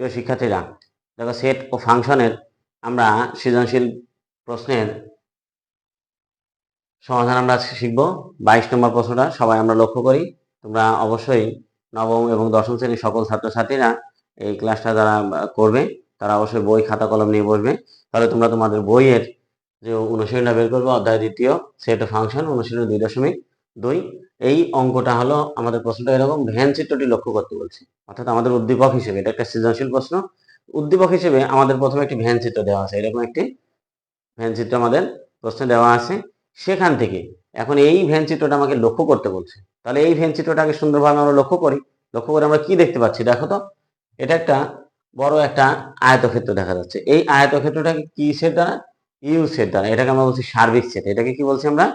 প্রিয় শিক্ষার্থীরা, দেখো সেট ও ফাংশনের আমরা সৃজনশীল প্রশ্নের সমাধান আমরা শিখব। বাইশ নম্বর প্রশ্নটা সবাই আমরা লক্ষ্য করি। তোমরা অবশ্যই নবম এবং দশম শ্রেণির সকল ছাত্রছাত্রীরা এই ক্লাসটা যারা করবে, তারা অবশ্যই বই, খাতা, কলম নিয়ে বসবে। তাহলে তোমরা তোমাদের বইয়ের যে অনুশীলনটা বের করবে, অধ্যায় দ্বিতীয় সেট ও ফাংশন, অনুশীলন দুই দশমিক দুই, এই অঙ্কটা হলো আমাদের প্রশ্নটা এরকম ভ্যান চিত্রটি লক্ষ্য করতে বলছে। অর্থাৎ আমাদের উদ্দীপক হিসেবে, এটা একটা সৃজনশীল প্রশ্ন। উদ্দীপক হিসেবে আমাদের প্রথমে একটি ভ্যান চিত্র দেওয়া আছে, এরকম একটি ভ্যান চিত্র আমাদের প্রশ্নে দেওয়া আছে। সেখান থেকে, এখন এই ভ্যান চিত্রটা আমাকে লক্ষ্য করতে বলছে। তাহলে এই ভ্যান চিত্রটাকে সুন্দরভাবে আমরা লক্ষ্য করি। লক্ষ্য করে আমরা কি দেখতে পাচ্ছি? দেখো তো, এটা একটা বড় একটা আয়তক্ষেত্র দেখা যাচ্ছে। এই আয়তক্ষেত্রটাকে কি সেট দ্বারা? ইউ সেট দ্বারা। এটাকে আমরা বলছি সার্বিক সেট। এটাকে কি বলছি আমরা?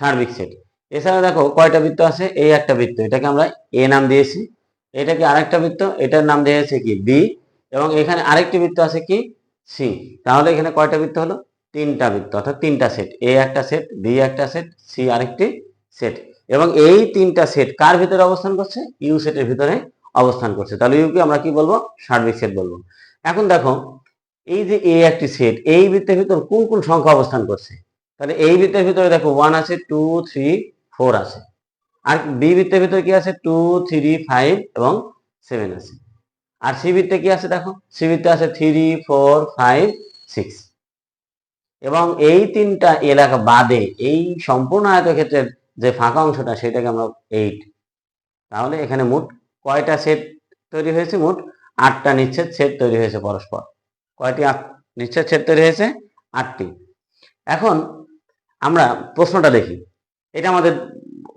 সার্বিক সেট। এছাড়া দেখো কয়টা বৃত্ত আছে? এই একটা বৃত্ত, এটাকে আমরা এ নাম দিয়েছি। এটাকে আরেকটা বৃত্ত, এটার নাম দিয়েছে কি? বি এবং এখানে আরেকটি বৃত্ত আছে কি? সি তাহলে এখানে কয়টা বৃত্ত হলো? তিনটা বৃত্ত, অর্থাৎ তিনটা সেট এ একটা সেট বি একটা সেট সি আরেকটি সেট এবং এই তিনটা সেট কার ভিতরে অবস্থান করছে? ইউ সেটের ভিতরে অবস্থান করছে। তাহলে ইউকে আমরা কি বলব? সার্বিক সেট বলব। এখন দেখো, এই যে এ একটি সেট এই বৃত্তের ভিতর কোন কোন সংখ্যা অবস্থান করছে? তাহলে এই বৃত্তের ভিতরে দেখো ওয়ান আছে টু থ্রি ফোর আছে। আর বি বৃত্তের ভিতরে কি আছে? টু, থ্রি, ফাইভ এবং সেভেন আছে। আর সি বৃত্তে কি আছে দেখো? সি বৃত্তে আছে থ্রি, ফোর, ফাইভ, সিক্স। এবং এই তিনটা এলাকা বাদে এই সম্পূর্ণ আয়তক্ষেত্রের যে ফাঁকা অংশটা, সেটাকে আমরা এইট। তাহলে এখানে মোট কয়টা সেট তৈরি হয়েছে? মোট আটটা নিচ্ছেদ সেট তৈরি হয়েছে পরস্পর। কয়টি নিচ্ছেদ সেট তৈরি হয়েছে? আটটি। এখন আমরা প্রশ্নটা দেখি। এটা আমাদের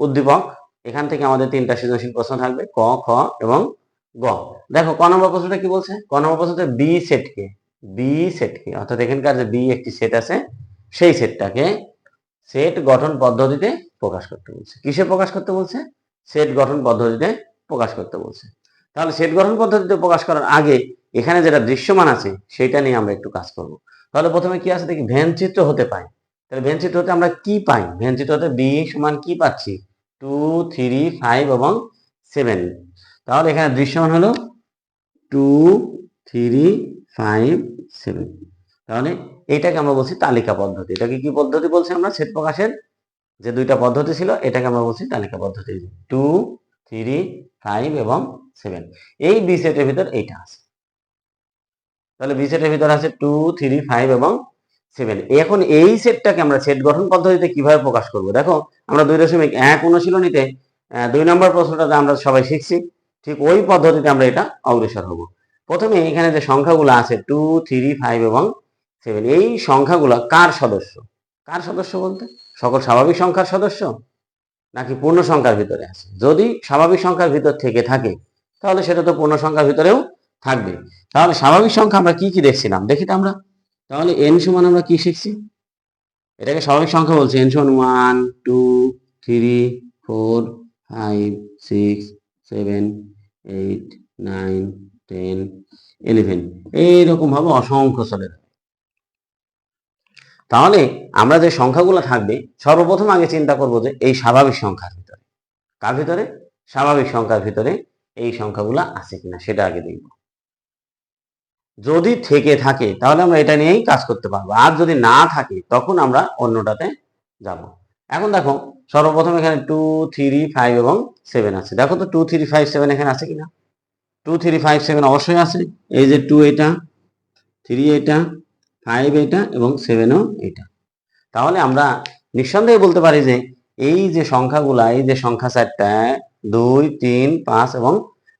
উদ্দীপক। এখান থেকে আমাদের তিনটা সৃজনশীল প্রশ্ন থাকবে, ক, খ এবং গ। দেখো, ক নম্বর প্রশ্নটা কি বলছে? ক নম্বর প্রশ্নটা বি সেটকে বি সেটকে অর্থাৎ এখানকার যে বি একটি সেট আছে, সেই সেটটাকে সেট গঠন পদ্ধতিতে প্রকাশ করতে বলছে। কিসে প্রকাশ করতে বলছে? সেট গঠন পদ্ধতিতে প্রকাশ করতে বলছে। তাহলে সেট গঠন পদ্ধতিতে প্রকাশ করার আগে এখানে যেটা দৃশ্যমান আছে, সেটা নিয়ে আমরা একটু কাজ করব। তাহলে প্রথমে কি আছে? দেখি ভ্যান চিত্র হতে পাই তাহলে ভ্যান চিত্র হতে আমরা কি পাই? ভ্যান চিত্র হতে বি সমান কি পাচ্ছি? টু থ্রি ফাইভ এবং সেভেন তাহলে এখানে দৃশ্যমান হলো টু থ্রি ফাইভ সেভেন তাহলে এটাকে আমরা বলছি তালিকা পদ্ধতি। এটাকে কি পদ্ধতি বলছি আমরা? সেট প্রকাশের যে দুইটা পদ্ধতি ছিল, এটাকে আমরা বলছি তালিকা পদ্ধতি। টু থ্রি ফাইভ এবং সেভেন এই বি সেটের ভিতর এইটা আছে। তাহলে বি সেটের ভিতর আছে টু থ্রি ফাইভ এবং সেভেন। এখন এই সেটটাকে আমরা সেট গঠন পদ্ধতিতে কীভাবে প্রকাশ করব? দেখো, আমরা দুই দশমিক এক অনুশীলনীতে দুই নম্বর প্রশ্নটাতে আমরা সবাই শিখছি। ঠিক ওই পদ্ধতিতে আমরা এটা অগ্রসর হব। প্রথমে এখানে যে সংখ্যাগুলো আছে টু থ্রি ফাইভ এবং সেভেন এই সংখ্যাগুলো কার সদস্য? কার সদস্য বলতে? সকল স্বাভাবিক সংখ্যার সদস্য? নাকি পূর্ণ সংখ্যার ভিতরে আছে? যদি স্বাভাবিক সংখ্যার ভিতর থেকে থাকে, তাহলে সেটা তো পূর্ণ সংখ্যার ভিতরেও থাকবে। তাহলে স্বাভাবিক সংখ্যা আমরা কি কি দেখছিলাম? দেখি তো আমরা। তাহলে এন সমান আমরা কি শিখছি? এটাকে স্বাভাবিক সংখ্যা বলছি। এন সমান one two three four five six seven eight nine ten eleven এইরকম ভাবে অসংখ্য চলে তাহলে আমরা যে সংখ্যাগুলো থাকবে, সর্বপ্রথম আগে চিন্তা করব যে এই স্বাভাবিক সংখ্যার ভিতরে। কার ভিতরে? স্বাভাবিক সংখ্যার ভিতরে এই সংখ্যাগুলো আছে কিনা, সেটা আগে দেখব। যদি থেকে থাকে, তাহলে আমরা এটা নিয়েই কাজ করতে পারব। আর যদি না থাকে, তখন আমরা অন্যটাতে যাব। এখন দেখো, সর্বপ্রথম এখানে টু থ্রি ফাইভ এবং সেভেন আছে। দেখো তো টু থ্রি ফাইভ সেভেন এখানে আছে কিনা? টু থ্রি ফাইভ সেভেন অবশ্যই আছে। এই যে টু এটা থ্রি এটা ফাইভ এটা এবং সেভেনও এটা। তাহলে আমরা নিঃসন্দেহে বলতে পারি যে, এই যে সংখ্যাগুলা, এই যে সংখ্যা চারটা, দুই, তিন, পাঁচ এবং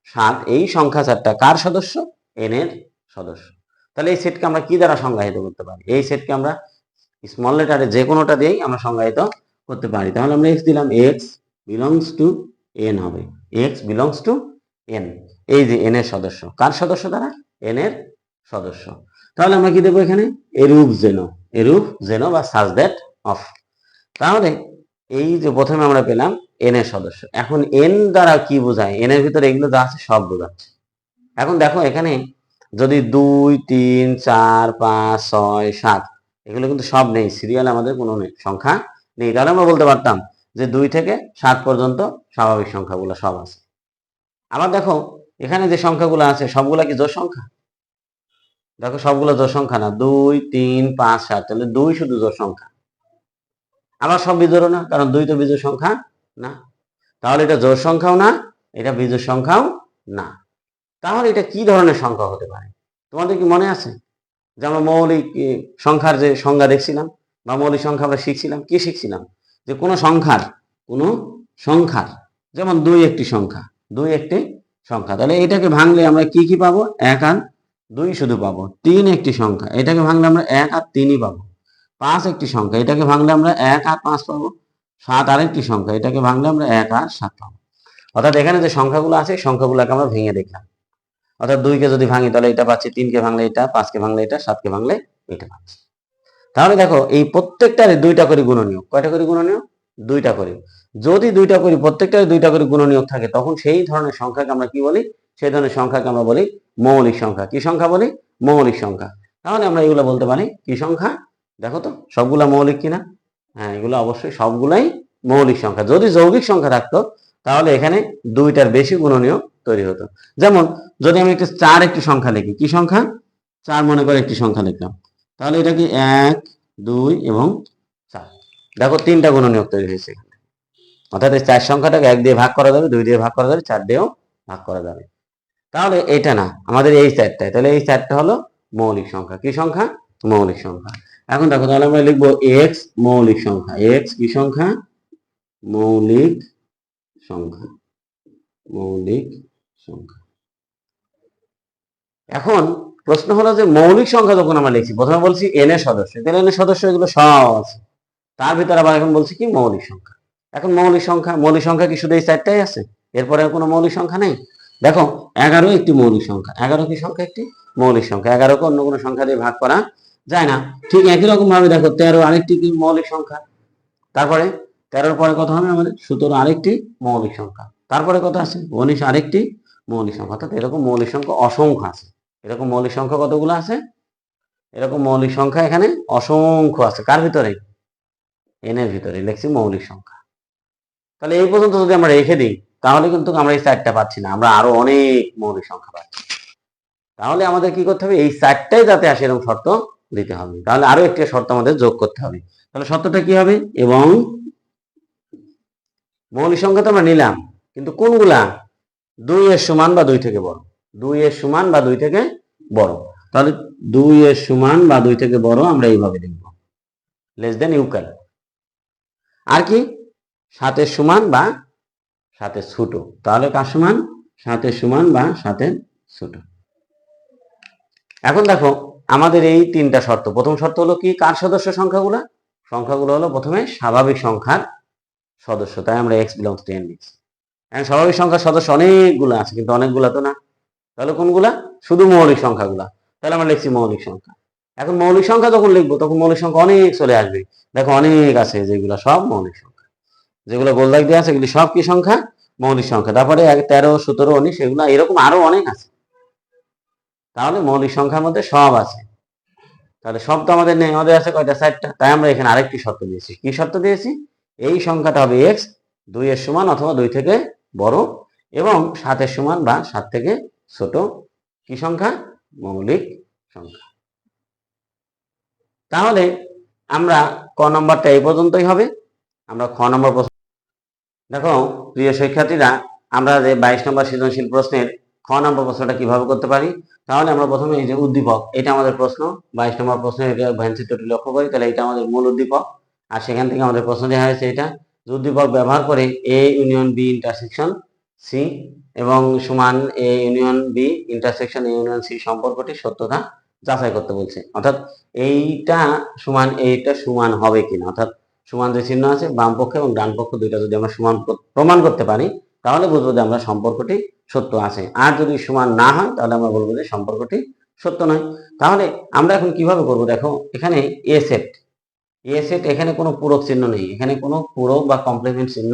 সাত, এই সংখ্যা চারটা কার সদস্য? এন এর সদস্য। তাহলে এই সেটকে আমরা কি দ্বারা সংজ্ঞায়িত করতে পারি? এই সেটকে আমরা স্মল লেটারে যে কোনোটা দিয়েই আমরা সংজ্ঞায়িত করতে পারি। তাহলে আমরা এক্স দিলাম এক্স বিলংস টু এন হবে। এক্স বিলংস টু এন এই যে এন এর সদস্য। কার সদস্য দ্বারা এন এর সদস্য। তাহলে আমরা কি দেবো এখানে? এরূপ জেনো এরূপ জেনো বা সাজ দ্যাট অফ তাহলে এই যে প্রথমে আমরা পেলাম এন এর সদস্য। এখন এন দ্বারা কি বোঝায়? এন এর ভিতরে এগুলো যা আছে সব বোঝাচ্ছে। এখন দেখো এখানে যদি দুই, তিন, চার, পাঁচ, ছয়, সাত, এগুলো কিন্তু সব নেই সিরিয়াল আমাদের কোনো সংখ্যা নেই। তাহলে আমরা বলতে পারতাম যে দুই থেকে সাত পর্যন্ত স্বাভাবিক সংখ্যাগুলো সব আছে। আবার দেখো, এখানে যে সংখ্যাগুলো আছে, সবগুলা কি জোর সংখ্যা? দেখো, সবগুলো জোর সংখ্যা না। দুই, তিন, পাঁচ, সাত, তাহলে দুই শুধু জোর সংখ্যা। আবার সব বিজোড়ও না, কারণ দুই তো বিজোড় সংখ্যা না। তাহলে এটা জোর সংখ্যাও না, এটা বিজোড় সংখ্যাও না। তাহলে এটা কি ধরনের সংখ্যা হতে পারে? তোমাদের কি মনে আছে? যে আমরা মৌলিক সংখ্যার যে সংজ্ঞা দেখছিলাম বা মৌলিক সংখ্যা আমরা শিখছিলাম, কি শিখছিলাম? যে কোনো সংখ্যার কোনো সংখ্যার, যেমন দুই একটি সংখ্যা, দুই একটি সংখ্যা। তাহলে এটাকে ভাঙলে আমরা কি কি পাবো? এক আর দুই শুধু পাবো। তিন একটি সংখ্যা, এটাকে ভাঙলে আমরা এক আর তিনই পাবো। পাঁচ একটি সংখ্যা, এটাকে ভাঙলে আমরা এক আর পাঁচ পাবো। সাত আরেকটি সংখ্যা, এটাকে ভাঙলে আমরা এক আর সাত পাবো। অর্থাৎ এখানে যে সংখ্যাগুলো আছে সংখ্যাগুলোকে আমরা ভেঙে দেখলাম। অর্থাৎ দুইকে যদি ভাঙি তাহলে এটা পাচ্ছি তিনকে ভাঙলে এটা পাঁচকে ভাঙলে এটা সাতকে ভাঙলে এটা পাচ্ছি। তাহলে দেখো, এই প্রত্যেকটারে দুইটা করে গুণনীয় কয়টা করে গুণনীয় দুইটা করে। যদি দুইটা করি প্রত্যেকটারে দুইটা করে গুণনীয়ক থাকে, তখন সেই ধরনের সংখ্যাকে আমরা কি বলি? সেই ধরনের সংখ্যাকে আমরা বলি মৌলিক সংখ্যা। কি সংখ্যা বলি? মৌলিক সংখ্যা। তাহলে আমরা এগুলো বলতে পারি কি সংখ্যা? দেখো তো, সবগুলা মৌলিক কিনা? হ্যাঁ এগুলো অবশ্যই সবগুলাই মৌলিক সংখ্যা। যদি যৌগিক সংখ্যা থাকতো, তাহলে এখানে দুইটার বেশি গুণনীয় তৈরি হতো। যেমন, যদি আমি একটা চার একটি সংখ্যা লিখি, কি সংখ্যা? চার মনে করে একটি সংখ্যা লিখলাম। তাহলে এটা কি? এক, দুই এবং চার। দেখো, তিনটা গুণনীয়ক তৈরি হয়েছে এখানে। অর্থাৎ এই চার সংখ্যাটাকে এক দিয়ে ভাগ করা যাবে, দুই দিয়ে ভাগ করা যাবে, চার দিয়েও ভাগ করা যাবে। তাহলে এটা না, আমাদের এই চারটায়। তাহলে এই চারটা হলো মৌলিক সংখ্যা। কি সংখ্যা? মৌলিক সংখ্যা। এখন দেখো, তাহলে আমরা লিখব এক্স মৌলিক সংখ্যা। এক্স কি সংখ্যা? মৌলিক সংখ্যা। মৌলিক সংখ্যা। এখন প্রশ্ন হলো যে মৌলিক সংখ্যা যখন আমরা লিখছি, প্রথমে বলছি এন এর সদস্য, তাহলে এন এর সদস্য এগুলো সব আছে তার ভিতরে আবার এখন বলছি কি মৌলিক সংখ্যা। এখন মৌলিক সংখ্যা মৌলিক সংখ্যা কি শুধু এই চারটাই আছে? এরপরে কোনো মৌলিক সংখ্যা নেই? দেখো, এগারো একটি মৌলিক সংখ্যা। এগারো কি সংখ্যা একটি? মৌলিক সংখ্যা। এগারোকে অন্য কোনো সংখ্যা দিয়ে ভাগ করা যায় না। ঠিক একই রকম ভাবে দেখো, তেরো আরেকটি কি মৌলিক সংখ্যা? তারপরে, তেরোর পরে কত হবে আমাদের? সতেরো আরেকটি মৌলিক সংখ্যা। তারপরে কত আছে? উনিশ আরেকটি মৌলিক সংখ্যা। অর্থাৎ এরকম মৌলিক সংখ্যা অসংখ্য আছে। এরকম মৌলিক সংখ্যা কতগুলো আছে? এরকম মৌলিক সংখ্যা এখানে অসংখ্য আছে। কার ভিতরে? এন এর ভিতরে। লিখছি মৌলিক সংখ্যা। তাহলে এই পর্যন্ত যদি আমরা রেখে দিই, তাহলে কিন্তু আমরা এই চারটা পাচ্ছি না। আমরা আরও অনেক মৌলিক সংখ্যা পাচ্ছি। তাহলে আমাদের কি করতে হবে? এই চারটাই যাতে আসে এরকম শর্ত দিতে হবে। তাহলে আরও একটি শর্ত আমাদের যোগ করতে হবে। তাহলে শর্তটা কি হবে? এবং মৌলিক সংখ্যা তো আমরা নিলাম, কিন্তু কোনগুলা? দুই এর সমান বা দুই থেকে বড়। দুই এর সমান বা দুই থেকে বড়। তাহলে দুই এর সমান বা দুই থেকে বড় আমরা এইভাবে লিখব। লেস দেন ইউকাল আর কি? সাতের সমান বা সাতের ছোট। তাহলে কার সমান? সাতের সমান বা সাতের ছোট। এখন দেখো, আমাদের এই তিনটা শর্ত। প্রথম শর্ত হলো কি? কার সদস্য সংখ্যাগুলো? সংখ্যাগুলো হলো প্রথমে স্বাভাবিক সংখ্যার সদস্য। তাই আমরা এক্স বিলংস টু এন লিখছি। এখন স্বাভাবিক সংখ্যার সদস্য অনেকগুলো আছে, কিন্তু অনেকগুলা তো না। তাহলে কোনগুলা? শুধু মৌলিক সংখ্যাগুলা। তাহলে আমরা লিখছি মৌলিক সংখ্যা। এখন মৌলিক সংখ্যা যখন লিখব, তখন মৌলিক সংখ্যা অনেক চলে আসবে। দেখো অনেক আছে যেগুলো সব মৌলিক সংখ্যা। যেগুলো গোলদাগ দিয়ে আছে সব কি সংখ্যা? মৌলিক সংখ্যা। তারপরে তেরো, সতেরো, উনিশ, এগুলো, এরকম আরও অনেক আছে। তাহলে মৌলিক সংখ্যার মধ্যে সব আছে। তাহলে সব তো আমাদের নেই, আমাদের আছে কয়টা? চারটা। তাই আমরা এখানে আরেকটি শর্ত দিয়েছি। কি শর্ত দিয়েছি? এই সংখ্যাটা হবে এক্স দুই এর সমান অথবা দুই থেকে বড় এবং সাতের সমান বা সাত থেকে ছোট কি সংখ্যা? মৌলিক সংখ্যা। তাহলে আমরা ক নম্বরটা এই পর্যন্তই হবে। আমরা খ নম্বর প্রশ্ন দেখো, প্রিয় শিক্ষার্থীরা, আমরা যে বাইশ নম্বর সৃজনশীল প্রশ্নের খ নম্বর প্রশ্নটা কীভাবে করতে পারি? তাহলে আমরা প্রথমে এই যে উদ্দীপক, এটা আমাদের প্রশ্ন। বাইশ নম্বর প্রশ্ন এটা লক্ষ্য করি, তাহলে এটা আমাদের মূল উদ্দীপক। আর সেখান থেকে আমাদের প্রশ্ন দেওয়া হয়েছে এটা। যে ব্যবহার করে A union B intersection C এবং সমান A union B intersection A union C সম্পর্কটি সত্যতা যাচাই করতে বলছে। অর্থাৎ এইটা সমান এইটা সমান হবে কিনা? অর্থাৎ সমান যে চিহ্ন আছে, বাম পক্ষ এবং ডান পক্ষ দুইটা যদি আমরা সমান প্রমাণ করতে পারি, তাহলে বুঝব যে আমরা সম্পর্কটি সত্য আছে। আর যদি সমান না হয়, তাহলে আমরা বলব যে সম্পর্কটি সত্য নয়। তাহলে আমরা এখন কীভাবে করব? দেখো, এখানে এ সেট এ সেট এখানে কোনো পূরক চিহ্ন নেই, এখানে কোনো পূরক বা কমপ্লিমেন্ট চিহ্ন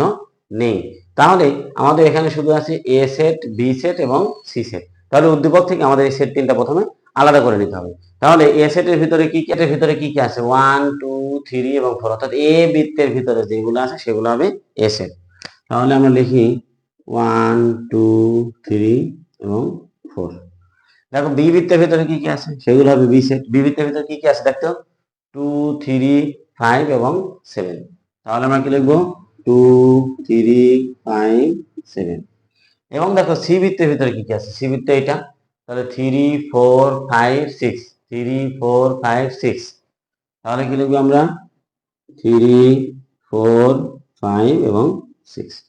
নেই। তাহলে আমাদের এখানে শুধু আছে এ সেট বি সেট এবং সি সেট তাহলে উদ্দীপক থেকে আমাদের এই সেট তিনটা প্রথমে আলাদা করে নিতে হবে। তাহলে এ সেটের ভিতরে কি কি এর ভিতরে কি কি আছে? ওয়ান টু থ্রি এবং ফোর অর্থাৎ এ বৃত্তের ভিতরে যেগুলো আছে সেগুলো হবে এ সেট তাহলে আমরা লিখি ওয়ান টু থ্রি এবং ফোর দেখো বি বৃত্তের ভিতরে কি কি আছে? সেগুলো হবে বি সেট বি বৃত্তের ভিতরে কি কি আছে দেখতো টু থ্রি ফাইভ এবং সেভেন তাহলে আমরা কি লিখব? টু থ্রি ফাইভ সেভেন এবং দেখো সি বৃত্তের ভিতরে কি কি আছে? সি বৃত্ত এটা তাহলে three four five six three four five six তাহলে কি লিখব আমরা? থ্রি ফোর ফাইভ এবং সিক্স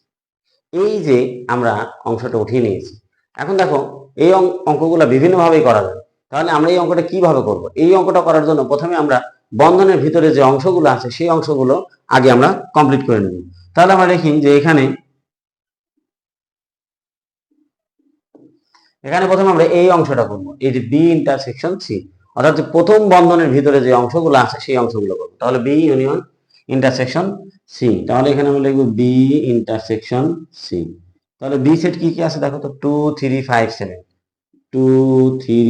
এই যে আমরা অংশটা উঠিয়ে নিয়েছি। এখন দেখো, এই অঙ্ক- অঙ্কগুলো বিভিন্নভাবেই করা যায়। তাহলে আমরা এই অঙ্কটা কীভাবে করব? এই অঙ্কটা করার জন্য প্রথমে আমরা বন্ধনের ভিতরে যে অংশগুলো আছে, সেই অংশগুলো আগে আমরা কমপ্লিট করে নেব। তাহলে আমরা দেখি যে এখানে এখানে প্রথমে আমরা এই অংশটা করব। এই যে বি ইন্টারসেকশন সি অর্থাৎ প্রথম বন্ধনের ভিতরে যে অংশগুলো আছে, সেই অংশগুলো করব। তাহলে বি ইউনিয়ন ইন্টারসেকশন সি তাহলে এখানে আমরা লিখব বি ইন্টারসেকশন সি তাহলে বি সেট কি কি আছে দেখো তো? Two three five seven two three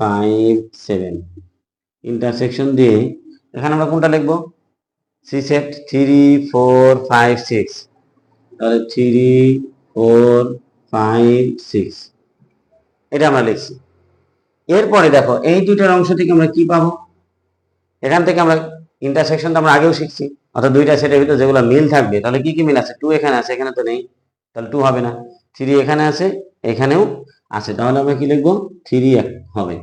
five seven intersection দিয়ে এখানে আমরা কোনটা লিখব? C set three four five six তাহলে থ্রি ফোর ফাইভ সিক্স এটা আমরা লিখছি। এরপরে দেখো, এই দুইটার অংশ থেকে আমরা কি পাবো? এখান থেকে আমরা ইন্টারসেকশনটা আমরা আগেও শিখছি, অর্থাৎ দুইটা সেটের ভিতরে যেগুলো মিল থাকবে, তাহলে কি কি মিল আছে? টু এখানে আছে, এখানে তো নেই। তাহলে টু হবে না। থ্রি এখানে আছে, এখানেও আছে। তাহলে আমরা কি লিখব? থ্রি হবে।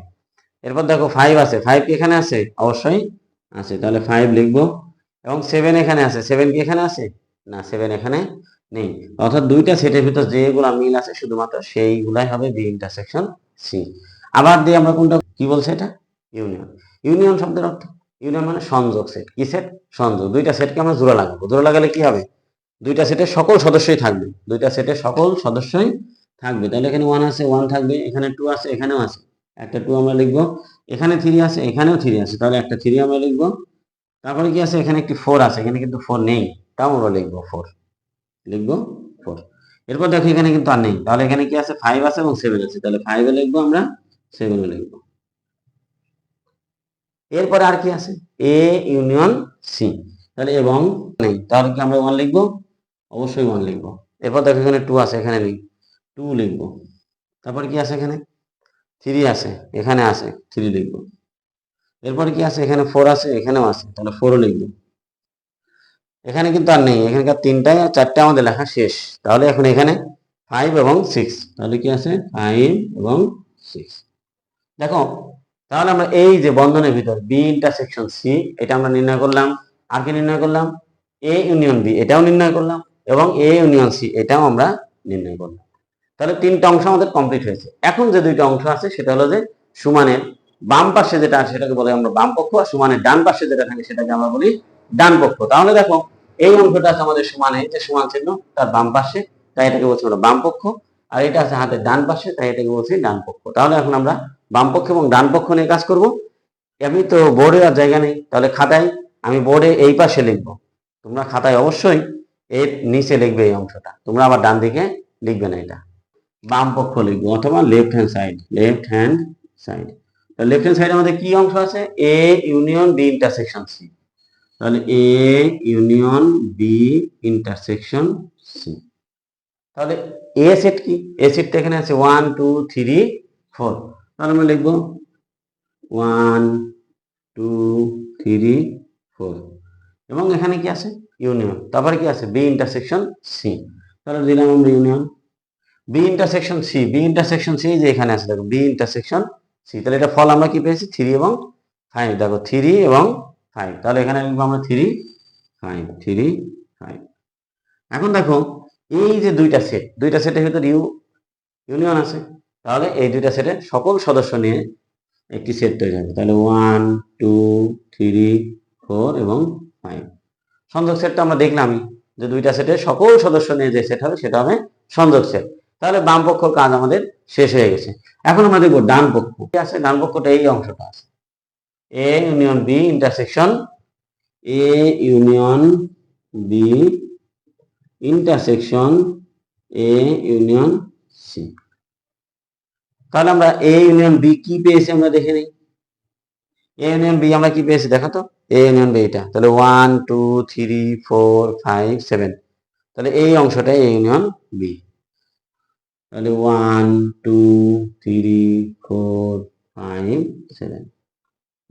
এরপর দেখো ফাইভ আছে। ফাইভ কি এখানে আছে? অবশ্যই আছে, তাহলে ফাইভ লিখব। এবং সেভেন এখানে আছে সেভেন কি এখানে আছে? না সেভেন এখানে নেই। অর্থাৎ দুইটা সেটের ভিতর যেগুলা মিল আছে, শুধুমাত্র সেইগুলাই হবে বি ইন্টারসেকশন সি আবার দিয়ে আমরা কোনটা, কি বলছে এটা? ইউনিয়ন ইউনিয়ন শব্দের অর্থ? ইউনিয়ন মানে সংযোগ সেট কি সেট সংযোগ। দুইটা সেটকে আমরা জোড়া লাগাবো। জোড়া লাগালে কি হবে? দুইটা সেটের সকল সদস্যই থাকবে। দুইটা সেটের সকল সদস্যই থাকবে। তাহলে এখানে ওয়ান আছে ওয়ান থাকবে, এখানে টু আছে, এখানেও আছে। একটা টু আমরা লিখব। এখানে থ্রি আছে, এখানেও থ্রি আছে, তাহলে একটা থ্রি আমরা লিখব। তারপরে কি আছে? এখানে একটি ফোর আছে, এখানে কিন্তু ফোর নেই, তাও আমরা লিখব ফোর লিখব ফোর এরপর দেখো এখানে কিন্তু আর নেই, তাহলে এখানে কি আছে? ফাইভ আছে এবং সেভেন আছে, তাহলে ফাইভে লিখব আমরা সেভেনে লিখব। এরপরে আর কি আছে? এ ইউনিয়ন সি তাহলে এবং নেই, তাহলে কি আমরা ওয়ান লিখব? অবশ্যই ওয়ান লিখব। এরপর দেখো এখানে টু আছে, এখানে নেই টু লিখব। তারপর কি আছে এখানে? থ্রি আছে এখানে আছে থ্রি লিখব। এরপরে কি আছে এখানে ফোর আছে এখানেও আছে তাহলে ফোরও লিখব। এখানে কিন্তু আর নেই, এখানকার তিনটায় আর চারটে আমাদের লেখা শেষ। তাহলে এখন এখানে ফাইভ এবং সিক্স তাহলে কি আছে ফাইভ এবং সিক্স দেখো, তাহলে আমরা এই যে বন্ধনের ভিতর বি ইন্টারসেকশন সি এটা আমরা নির্ণয় করলাম। আর কি নির্ণয় করলাম? এ ইউনিয়ন বি এটাও নির্ণয় করলাম এবং এ ইউনিয়ন সি এটাও আমরা নির্ণয় করলাম। তাহলে তিনটা অংশ আমাদের কমপ্লিট হয়েছে। এখন যে দুইটা অংশ আছে, সেটা হলো যে সুমানের বাম পাশে যেটা আছে, সেটাকে বলে আমরা বাম পক্ষ, আর সমানের ডান পাশে যেটা থাকে, সেটাকে আমরা বলি ডান পক্ষ। তাহলে দেখো, এই অংশটা আছে আমাদের সমানে যে সমান চিহ্ন, তার বাম পাশে, তাই এটাকে বলছি আমরা বাম পক্ষ। আর এটা আছে হাতের ডান পাশে, তাই এটাকে বলছি ডান পক্ষ। তাহলে এখন আমরা বাম পক্ষ এবং ডান পক্ষ নিয়ে কাজ করব। এমনি তো বোর্ডে আর জায়গা নেই, তাহলে খাতায় আমি বোর্ডে এই পাশে লিখব। তোমরা খাতায় অবশ্যই এর নিচে লিখবে এই অংশটা। তোমরা আবার ডান দিকে লিখবে না এটা। বাম পক্ষ লিখব অথবা left hand side left hand side left hand সাইডে আমাদের কি অংশ আছে? A union B intersection C তাহলে A union B intersection C তাহলে এ সেট কি? এ সেটটা এখানে আছে ওয়ান টু থ্রি ফোর তাহলে আমরা লিখব ওয়ান টু থ্রি ফোর এবং এখানে কি আছে? ইউনিয়ন তারপরে কি আছে? বি ইন্টারসেকশন সি তাহলে দিলাম আমরা union B intersection C B intersection C যে এখানে আছে, দেখো বি ইন্টারসেকশন সি তাহলে এটা ফল আমরা কি পেয়েছি? থ্রি এবং ফাইভ, দেখো থ্রি এবং ফাইভ, তাহলে এখানে লিখব আমরা থ্রি, ফাইভ থ্রি, ফাইভ। এখন দেখো, এই যে দুইটা সেট দুইটা সেটের ভিতর ইউ ইউনিয়ন আছে, তাহলে এই দুইটা সেটের সকল সদস্য নিয়ে একটি সেট তৈরি হবে। তাহলে ওয়ান টু থ্রি ফোর এবং ফাইভ সংযোগ সেটটা আমরা দেখলামই যে দুইটা সেটের সকল সদস্য নিয়ে যে সেট হবে, সেটা হবে সংযোগ সেট তাহলে বাম পক্ষর কাজ আমাদের শেষ হয়ে গেছে। এখন আমরা দেখব ডান পক্ষ কি আছে? ডান পক্ষটা এই অংশটা আছে। A union B intersection A union B intersection A union C তাহলে আমরা এ ইউনিয়ন বি কি পেয়েছি আমরা দেখে নিই। এ ইউনিয়ন বি আমরা কি পেয়েছি? দেখো তো। এ ইউনিয়ন বি এটা। তাহলে one two three four five seven তাহলে এই অংশটা এ ইউনিয়ন বি তাহলে one two three four five seven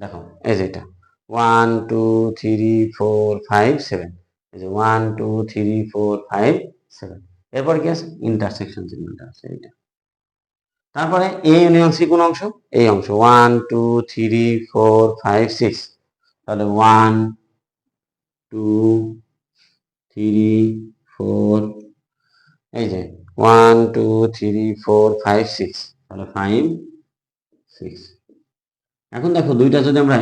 দেখো, এই যে এটা। One two three four five seven এই যে one two three four five seven এরপর কি আছে? ইন্টারসেকশন চিহ্নটা আছে, এইটা। তারপরে এ ইউনিয়ন সি কোন অংশ? এই অংশ। One two three four five six তাহলে ওয়ান টু থ্রি ফোর এই যে। One two three four five six তাহলে ফাইভ সিক্স এখন দেখো দুইটা যদি আমরা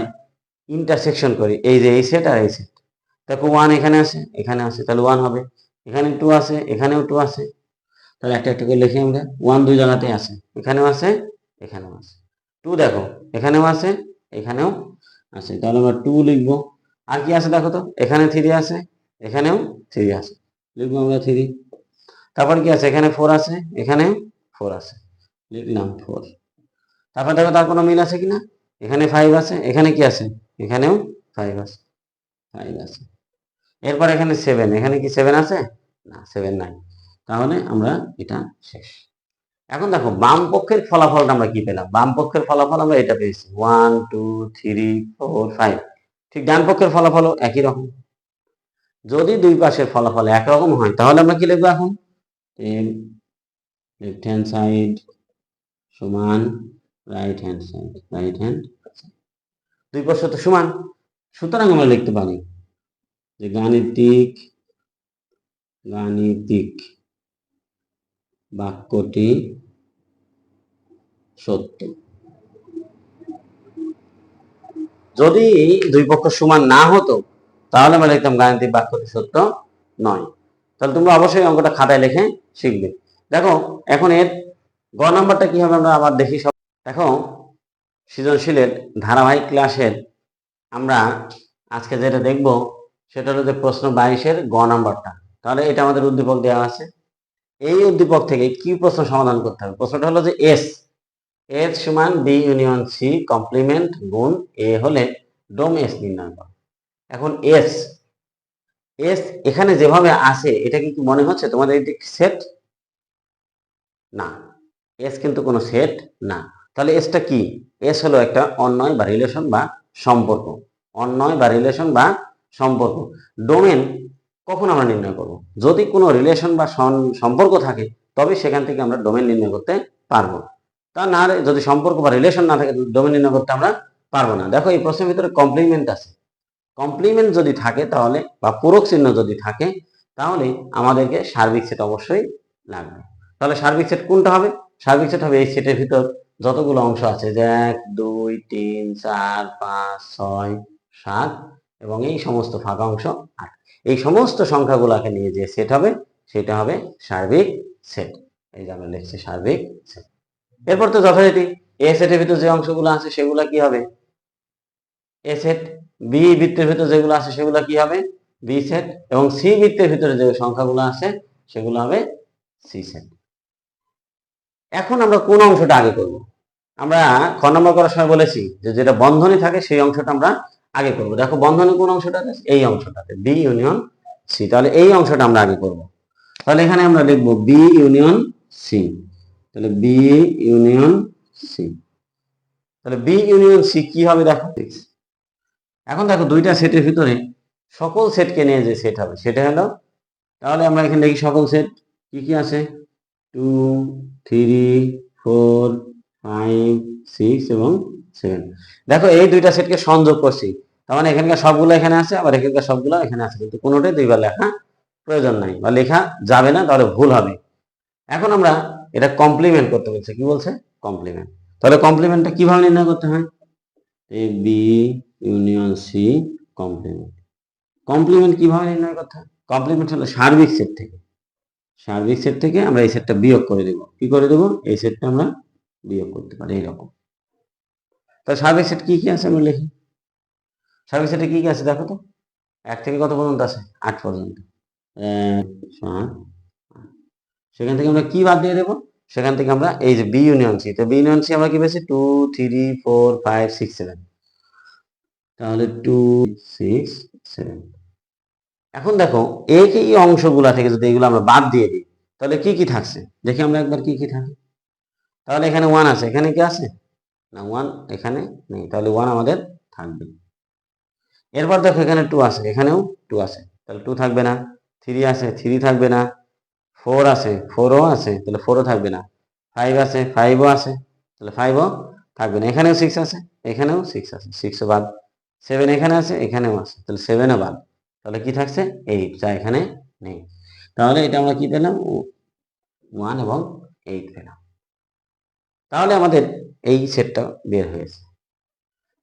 ইন্টারসেকশন করি, এই যে এই সেট আর এই সেট দেখো ওয়ান এখানে আছে এখানে আছে, তাহলে ওয়ান হবে। এখানে টু আছে, এখানেও টু আছে। তাহলে একটা একটা করে লিখি আমরা। ওয়ান দুই জায়গাতেই আছে, এখানেও আছে এখানেও আছে। টু দেখো, এখানেও আছে এখানেও আছে। তাহলে আমরা টু লিখব। আর কি আছে দেখো তো? এখানে থ্রি আছে, এখানেও থ্রি আছে। লিখব আমরা থ্রি তারপর কি আছে? এখানে ফোর আছে এখানেও ফোর আছে। লিখলাম ফোর তারপর দেখো তার কোনো মিল আছে কিনা? এখানে ফাইভ আছে, এখানে কি আছে? এখানেও ফাইভ আছে ফাইভ আছে। এরপর এখানে সেভেন এখানে কি সেভেন আছে? না সেভেন নাই। তাহলে আমরা এটা শেষ। এখন দেখো, বাম পক্ষের ফলাফলটা আমরা কি পেলাম? বাম পক্ষের ফলাফল আমরা এটা পেয়েছি। One two three four five ঠিক ডান পক্ষের ফলাফল একই রকম। যদি দুই পাশের ফলাফল একরকম হয়, তাহলে আমরা কি লিখব এখন? লেফট হ্যান্ড সাইড সমান right hand side right hand দুই পাশ তো সমান। সুতরাং আমরা লিখতে পারি যে গাণিতিক গাণিতিক বাক্যটি সত্য। যদি দুই পক্ষ সমান না হতো, তাহলে আমরা লিখতাম গাণিতিক বাক্যটি সত্য নয়। তাহলে তোমরা অবশ্যই অঙ্কটা খাতায় লিখে শিখবে। দেখো, এখন এর গ নাম্বারটা কি হবে আমরা আবার দেখি সব। দেখো, সৃজনশীলের ধারাবাহিক ক্লাসের আমরা আজকে যেটা দেখব, সেটা হলো যে প্রশ্ন বাইশের গ নাম্বারটা। তাহলে এটা আমাদের উদ্দীপক দেওয়া আছে। এই উদ্দীপক থেকে কি প্রশ্ন সমাধান করতে হবে? প্রশ্নটা হলো যে এস। এস সমান বি ইউনিয়ন সি কমপ্লিমেন্ট গুণ এ হলে ডোম এস নির্ণয় কর। এখন এস এস এখানে যেভাবে আসে, এটা কি মনে হচ্ছে তোমাদের এটি সেট না। এস কিন্তু কোনো সেট না। তাহলে এসটা কি? এস হলো একটা অন্যয় বা রিলেশন বা সম্পর্ক। অন্যয় বা রিলেশন বা সম্পর্ক। ডোমেন কখন আমরা নির্ণয় করব? যদি কোনো রিলেশন বা সম্পর্ক থাকে, তবে সেখান থেকে আমরা ডোমেন নির্ণয় করতে পারব তা না যদি সম্পর্ক বা রিলেশন না থাকে ডোমেন নির্ণয় করতে আমরা পারব না। দেখো এই প্রশ্নের ভিতরে কমপ্লিমেন্ট আছে। কমপ্লিমেন্ট যদি থাকে তাহলে বা পূরক চিহ্ন যদি থাকে, তাহলে আমাদেরকে সার্বিক সেট অবশ্যই লাগবে। তাহলে সার্বিক সেট কোনটা হবে? সার্বিক সেট হবে এই সেটের ভিতর যতগুলো অংশ আছে, যে এক, দুই, তিন, চার, পাঁচ, ছয়, সাত এবং এই সমস্ত ফাঁকা অংশ আট। এই সমস্ত সংখ্যাগুলোকে নিয়ে যে সেট হবে, সেটা হবে সার্বিক সেট। এই যে আমরা লিখছি সার্বিক সেট। এরপর তো যথারীতি এ সেটের ভিতর যে অংশগুলো আছে, সেগুলো কি হবে? এ সেট বি বৃত্তের ভিতরে যেগুলো আছে সেগুলো কি হবে? বি সেট এবং সি বৃত্তের ভিতরে যে সংখ্যাগুলো আছে সেগুলো হবে সি সেট এখন আমরা কোন অংশটা আগে করব? আমরা খ নম্বর করার সময় বলেছি যে যেটা বন্ধনী থাকে সেই অংশটা আমরা আগে করব। দেখো বন্ধনী কোন অংশটা আছে? এই অংশটাতে। বি ইউনিয়ন সি তাহলে এই অংশটা আমরা আগে করব। তাহলে এখানে আমরা লিখব বি ইউনিয়ন সি তাহলে বি ইউনিয়ন সি তাহলে বি ইউনিয়ন সি কি হবে দেখো? এখন দেখো দুইটা সেটের ভিতরে সকল সেটকে নিয়ে যে সেট হবে, সেটা হলো, তাহলে আমরা এখানে দেখি সকল সেট কি কি আছে? Two three four five six এবং সেভেন দেখো এই দুইটা সেটকে সংযোগ করছি, তার মানে এখানকার সবগুলো এখানে আছে, আবার এখানকার সবগুলো এখানে আছে, কিন্তু কোনোটাই দুইবার লেখা প্রয়োজন নাই বা লেখা যাবে না, তাহলে ভুল হবে। এখন আমরা এটা কমপ্লিমেন্ট করতে বলছে, কি বলছে? কমপ্লিমেন্ট তাহলে কমপ্লিমেন্টটা কীভাবে নির্ণয় করতে হয়? A B union C complement. Complement কীভাবে নির্ণয় করতে কমপ্লিমেন্ট হলো সার্বিক সেট থেকে। সার্বিক সেট থেকে আমরা এই সেটটা বিয়োগ করে দেব। কি করে দেব? এই সেটটা আমরা বিয়োগ করতে পারি, এইরকম। তাহলে সার্বিক সেট কি কি আছে আমরা লিখি? সার্বিক সেটে কি কি আছে দেখো তো? এক থেকে কত পর্যন্ত আছে? আট পর্যন্ত। সেখান থেকে আমরা কি বাদ দিয়ে দেবো? সেখান থেকে আমরা এই যে বি ইউনিয়ন সি। তো বি ইউনিয়ন সি আমরা কি পেয়েছি? Two, three, four, five, six, seven. তাহলে টু সিক্স সেভেন এখন দেখো, এই এই অংশগুলা থেকে যদি এগুলো আমরা বাদ দিয়ে দিই, তাহলে কি কি থাকছে? দেখি আমরা একবার কি কি থাকে। তাহলে এখানে ওয়ান আছে, এখানে কি আছে? না ওয়ান এখানে নেই, তাহলে ওয়ান আমাদের থাকবে। এরপর দেখো এখানে টু আছে, এখানেও টু আছে, তাহলে টু থাকবে না। থ্রি আছে থ্রি থাকবে না। ফোর আছে ফোরও আছে, তাহলে ফোরও থাকবে না। ফাইভ আছে ফাইভও আছে, তাহলে ফাইভও থাকবে না। এখানেও সিক্স আছে, এখানেও সিক্স আছে সিক্সও বাদ। সেভেন এখানে আছে, এখানেও আছে। তাহলে সেভেনও বাদ। তাহলে কি থাকছে? এইট যা এখানে নেই। তাহলে এটা আমরা কি পেলাম? ওয়ান এবং এইট পেলাম। তাহলে আমাদের এই সেটটা বের হয়েছে।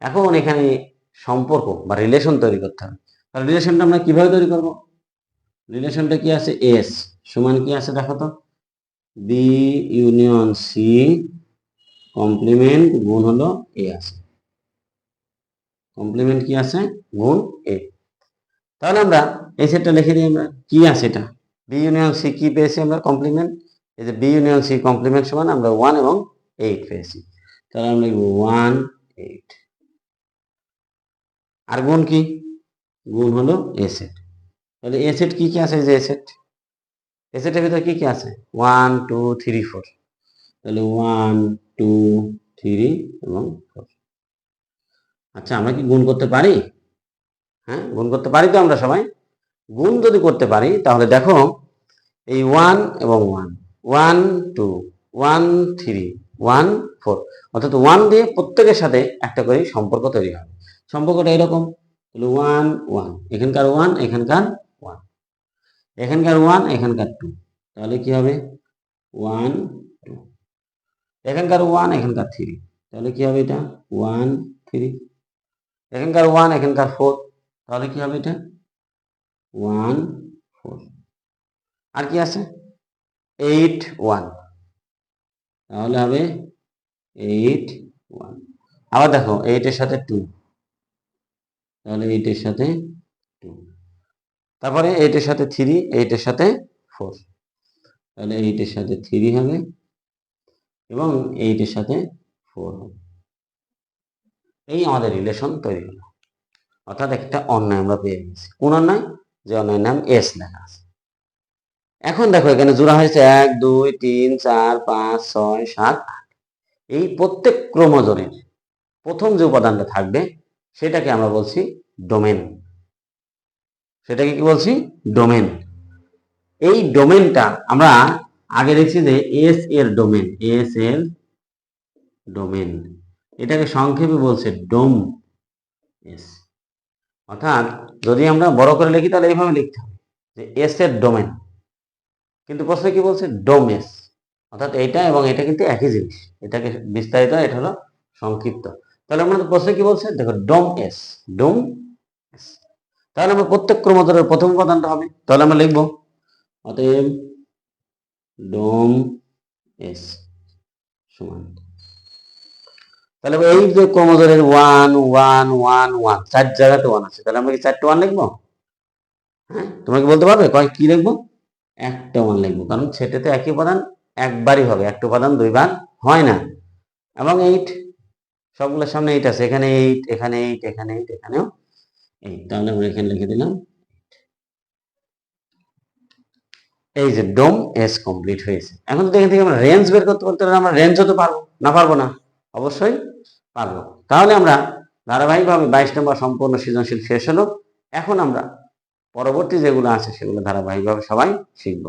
এখন এখানে সম্পর্ক বা রিলেশন তৈরি করতে হবে। তাহলে রিলেশনটা আমরা কীভাবে তৈরি করব? রিলেশনটা কি আছে? এস সমান কি আছে দেখো তো? বি ইউনিয়ন সি কমপ্লিমেন্ট গুণ হলো এ আছে। কমপ্লিমেন্ট কি আছে? গুণ এ তাহলে আমরা এই সেটটা লিখে দিই আমরা। কি আছে এটা? বি ইউনিয়ন সি কি পেয়েছি আমরা? কমপ্লিমেন্ট এই যে বি ইউনিয়ন সি কমপ্লিমেন্ট সমান আমরা ওয়ান এবং এইট পেয়েছি। তাহলে আমরা লিখব ওয়ান এইট আর গুণ কি? গুণ হলো এ সেট তাহলে এ সেট কি কি আছে? যে এ সেট এ সেটের ভিতরে কি কি আছে? ওয়ান টু থ্রি ফোর তাহলে ওয়ান টু থ্রি এবং ফোর আচ্ছা আমরা কি গুণ করতে পারি? হ্যাঁ গুণ করতে পারি তো আমরা সবাই। গুণ যদি করতে পারি, তাহলে দেখো, এই ওয়ান এবং one one two one three one four অর্থাৎ ওয়ান দিয়ে প্রত্যেকের সাথে একটা করে সম্পর্ক তৈরি হবে। সম্পর্কটা এরকম ওয়ান ওয়ান এখানকার ওয়ান এখানকার ওয়ান এখানকার ওয়ান এখানকার টু তাহলে কি হবে? ওয়ান টু এখানকার ওয়ান এখানকার থ্রি তাহলে কি হবে এটা? ওয়ান থ্রি এখানকার ওয়ান এখানকার ফোর তাহলে কি হবে এটা? ওয়ান ফোর আর কি আছে? এইট ওয়ান তাহলে হবে এইট ওয়ান আবার দেখো এইটের সাথে টু তাহলে এইটের সাথে টু তারপরে এইটের সাথে থ্রি এইটের সাথে ফোর তাহলে এইটের সাথে থ্রি হবে এবং এইটের সাথে ফোর হবে। এই আমাদের রিলেশন তৈরি হলো। অর্থাৎ একটা অন্যায় আমরা পেয়ে গেছি। কোন অন্যায়? যে অন্যায়ের নাম এস লেখা আছে। এখন দেখো, এখানে জোড়া হয়েছে এক, দুই, তিন, চার, পাঁচ, ছয়, সাত, আট। এই প্রত্যেক ক্রোমোজোমের প্রথম যে উপাদানটা থাকবে, সেটাকে আমরা বলছি ডোমেন সেটাকে কি বলছি? ডোমেন এই ডোমেনটা আমরা আগে দেখছি যে এস এর ডোমেন এস এর ডোমেন এটাকে সংক্ষেপে বলছে ডোম এস। অর্থাৎ যদি আমরা বড় করে লিখি, তাহলে এইভাবে লিখতে হবে যে এস এর ডোমেন কিন্তু প্রশ্নে কি বলছে? Dom S. অর্থাৎ এইটা এবং এটা কিন্তু একই জিনিস। এটাকে বিস্তারিত, এটা হলো সংক্ষিপ্ত। তাহলে আমরা প্রশ্নে কি বলছে? দেখো, ডোম এস ডোম এস। তাহলে আমরা প্রত্যেক ক্রমতরের প্রথম উপাদানটা হবে। তাহলে আমরা লিখব অতএব ডোম এস সমান। তাহলে এই যে ক্রমজোরের ওয়ান ওয়ান ওয়ান ওয়ান, চার জায়গাতে ওয়ান আছে, তাহলে আমরা কি চারটে ওয়ান লিখব? হ্যাঁ তোমরা কি বলতে পারবে? কয়, কি লিখব? একটা ওয়ান লিখব, কারণ সেটাতে একই উপাদান একবারই হবে, একটা উপাদান দুইবার হয় না। এবং এইট, সবগুলোর সামনে এইট আছে, এখানে এইট এখানে এইট এখানে এইট, এখানেও এইট, তাহলে আমরা এখানে লিখে দিলাম এই যে ডোম এস কমপ্লিট হয়েছে। এখন তো এখান থেকে আমরা রেঞ্জ বের করতে করতে আমরা রেঞ্জও তো পারব, না পারব না। অবশ্যই পারব। তাহলে আমরা ধারাবাহিকভাবে বাইশ নম্বর সম্পূর্ণ সৃজনশীল শেষ হলো। এখন আমরা পরবর্তী যেগুলো আছে সেগুলো ধারাবাহিকভাবে সবাই শিখব।